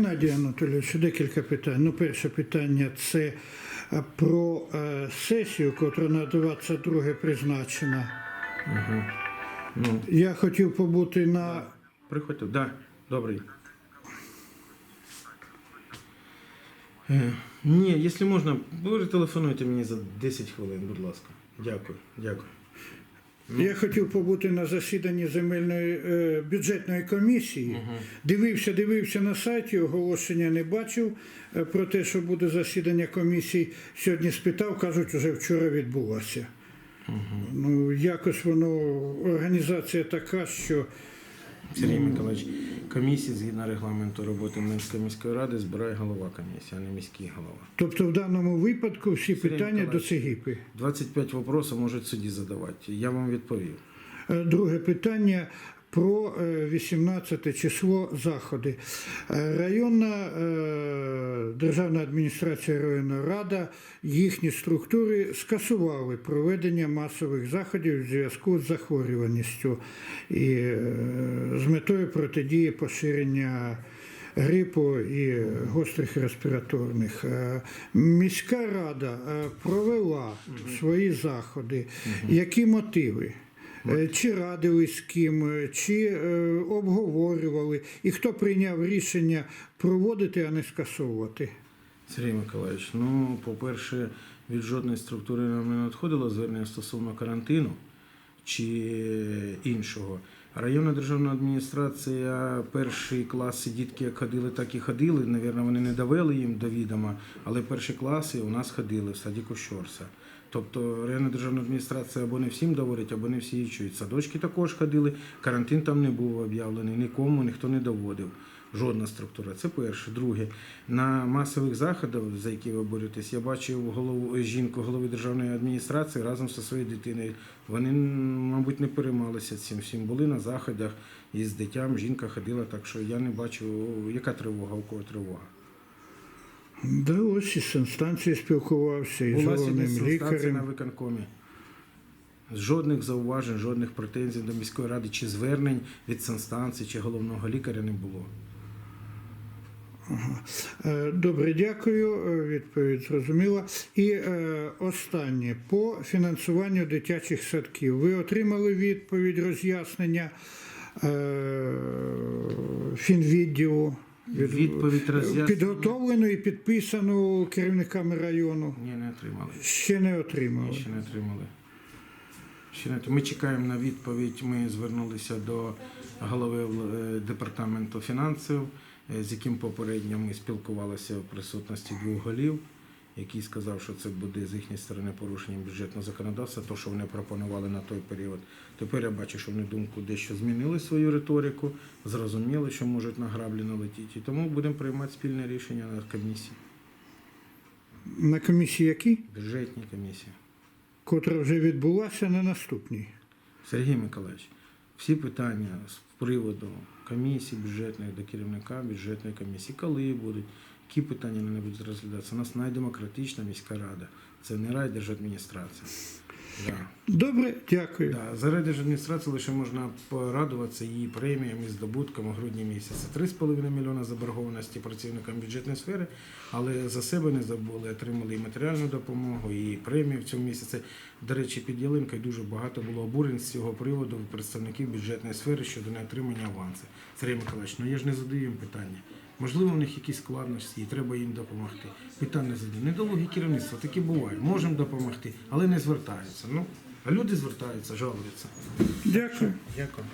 Надія Анатолійович, декілька питань. Ну, перше питання це е, про е, сесію, котра на 22 призначена. Ну, Я хотів побути на приходьте. Да, добрий. Ні, якщо можна, ви телефонуйте мені за 10 хвилин, будь ласка. Дякую, дякую. я хотів побути на засіданні земельної е, бюджетної комісії. Дивився, дивився на сайті, оголошення не бачив е, про те, що буде засідання комісії. Сьогодні спитав, кажуть, вже вчора відбулося. Ну, якось воно організація така, що Сергій Миколаївич, комісії згідно регламенту роботи Минської міської ради збирає голова комісії, а не міський голова. тобто в даному випадку всі Сергій питання до. Цегіпи. 25 вопросів можуть судді задавати. Я вам відповів. Е, Друге питання про е, 18 число заходи. Е, Районна е, державна адміністрація районна рада, їхні структури скасували проведення масових заходів у зв'язку з захворюваністю і е, з метою протидії поширення. Грипу і гострих респіраторних. Е, Міська рада е, провела свої заходи. Які мотиви? Е, Чи радили з ким, чи обговорювали, і хто прийняв рішення проводити, а не скасовувати? Сергій Миколаївич, ну, по-перше, від жодної структури нам не надходило звернення стосовно карантину чи іншого. Районна державна адміністрація, перші класи дітки як ходили, так і ходили. Навірно, вони не довели їм до відома, але перші класи у нас ходили в садіку Щорса. Тобто районна державна адміністрація або не всім доводить, або не всі чують. Садочки також ходили, карантин там не був об'явлений, нікому ніхто не доводив. Жодна структура. Це перше. Друге, на масових заходах, за які ви боретесь, я бачив голову жінку голови державної адміністрації разом зі своєю дитиною. Вони, мабуть, не переймалися цим всім. Були на заходах із дитям. Жінка ходила, так що я не бачу, яка тривога, у кого тривога. Да, ось із інстанцією спілкувався, і з У нас головним інстанція на виконкомі. Жодних зауважень, жодних претензій до міської ради чи звернень від санстанції чи головного лікаря не було. Е, Добре, дякую. е, Відповідь зрозуміла. І е, останнє по фінансуванню дитячих садків. Ви отримали відповідь роз'яснення фінвідділу. від- Відповідь роз'яснення. підготовлену і підписану керівниками району. Ні, не отримали. Ще не Ні, отримали. ще не отримали. Ще не отримали. Ми чекаємо на відповідь. Ми звернулися до голови департаменту фінансів, з яким попередньо ми спілкувалися в присутності двох голів, який сказав, що це буде з їхньої сторони порушенням бюджетного законодавства, то, що вони пропонували на той період. Тепер я бачу, що вони думку дещо змінили свою риторику, зрозуміли, що можуть на граблі налетіти. І тому будемо приймати спільне рішення на комісії, На комісії якій? бюджетній комісії. Котра вже відбулася на наступній. Сергій Миколаївич, всі питання з приводу комісії бюджетної до керівника бюджетної комісії, коли будуть, які питання не будуть розглядатися. У нас найдемократична міська рада. Це не райдержадміністрація. Да. Добре, дякую. Да. За райдержадміністрацію лише можна порадуватися її преміями, здобутком у грудні місяці. 3,5 мільйона заборгованості працівникам бюджетної сфери, але за себе не забули, отримали і матеріальну допомогу, і премію в цьому місяці. До речі, під ялинкою дуже багато було обурень з цього приводу представників бюджетної сфери щодо неотримання авансу. Сергій Миколаївич, ну я ж не задаю їм питання. Можливо, в них якісь складності, і треба їм допомогти. Питання задаю. недовгі керівництво, таке буває. Можемо допомогти, але не звертаються. Ну, а люди звертаються, жалуються. Дякую. Дякую.